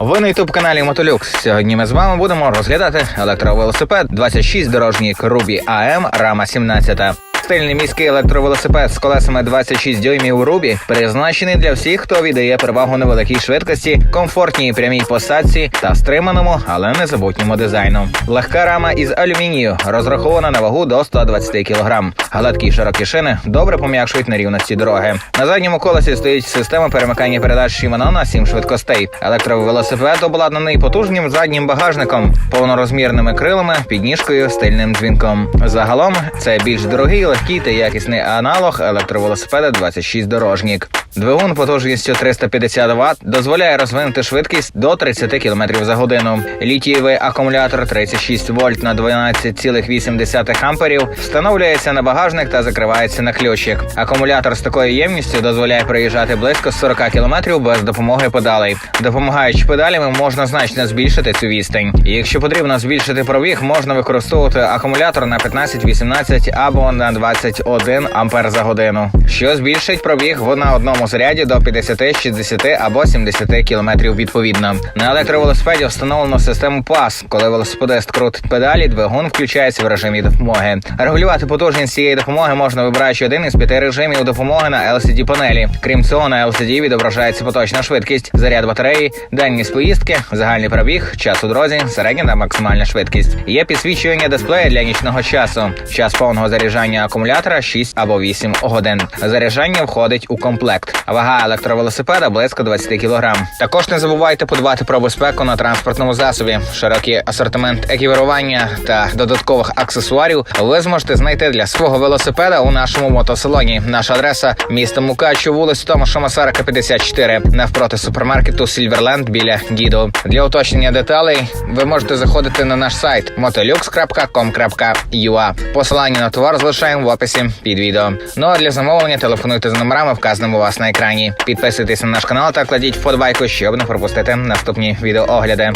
Ви на ютуб каналі Мотолюкс. Сьогодні ми з вами будемо розглядати електровелосипед 26 дорожній Рубі АМ Рама 17. Стильний міський електровелосипед з колесами 26 дюймів Рубі призначений для всіх, хто віддає перевагу невеликій швидкості, комфортній прямій посадці та стриманому, але незабутньому дизайну. Легка рама із алюмінію розрахована на вагу до 120 кг. Гладкі широкі шини добре пом'якшують нерівності дороги. На задньому колесі стоїть система перемикання передач Shimano на 7 швидкостей. Електровелосипед обладнаний потужним заднім багажником, повнорозмірними крилами, підніжкою, стильним дзвінком. Загалом це більш дорогий, легкий та якісний аналог електровелосипеда 26 дорожнік. Двигун потужністю 350 Вт дозволяє розвинути швидкість до 30 км за годину. Літієвий акумулятор 36 вольт на 12,8 амперів встановлюється на багажник та закривається на ключик. Акумулятор з такою ємністю дозволяє проїжджати близько 40 км без допомоги педалей. Допомагаючи педалями, можна значно збільшити цю відстань. Якщо потрібно збільшити пробіг, можна використовувати акумулятор на 15, 18 або на 21 ампер за годину, що збільшить пробіг в на одному заряді до 50, 60 або 70 км відповідно. На електровелосипеді встановлено систему PAS. Коли велосипедист крутить педалі, двигун включається в режимі допомоги. Регулювати потужність цієї допомоги можна вибираючи один із п'яти режимів допомоги на LCD панелі. Крім цього, на LCD відображається поточна швидкість, заряд батареї, дальність поїздки, загальний пробіг, час у дорозі, середня та максимальна швидкість. Є підсвічування дисплея для нічного часу. Час повного заряджання акумулятора 6 або 8 годин. Заряджання входить у комплект. Вага електровелосипеда близько 20 кг. Також не забувайте подбати про безпеку на транспортному засобі. Широкий асортимент екіпірування та додаткових аксесуарів ви зможете знайти для свого велосипеда у нашому мотосалоні. Наша адреса місто Мукачу, вулиця Томаша Масарика, 54, навпроти супермаркету Сільверленд біля Діду. Для уточнення деталей ви можете заходити на наш сайт motolux.com.ua. Посилання на товар залишаємо в описі під відео. Ну а для замовлення телефонуйте за номерами, вказаними у вас на екрані. Підписуйтесь на наш канал та кладіть вподобайку, щоб не пропустити наступні відеоогляди.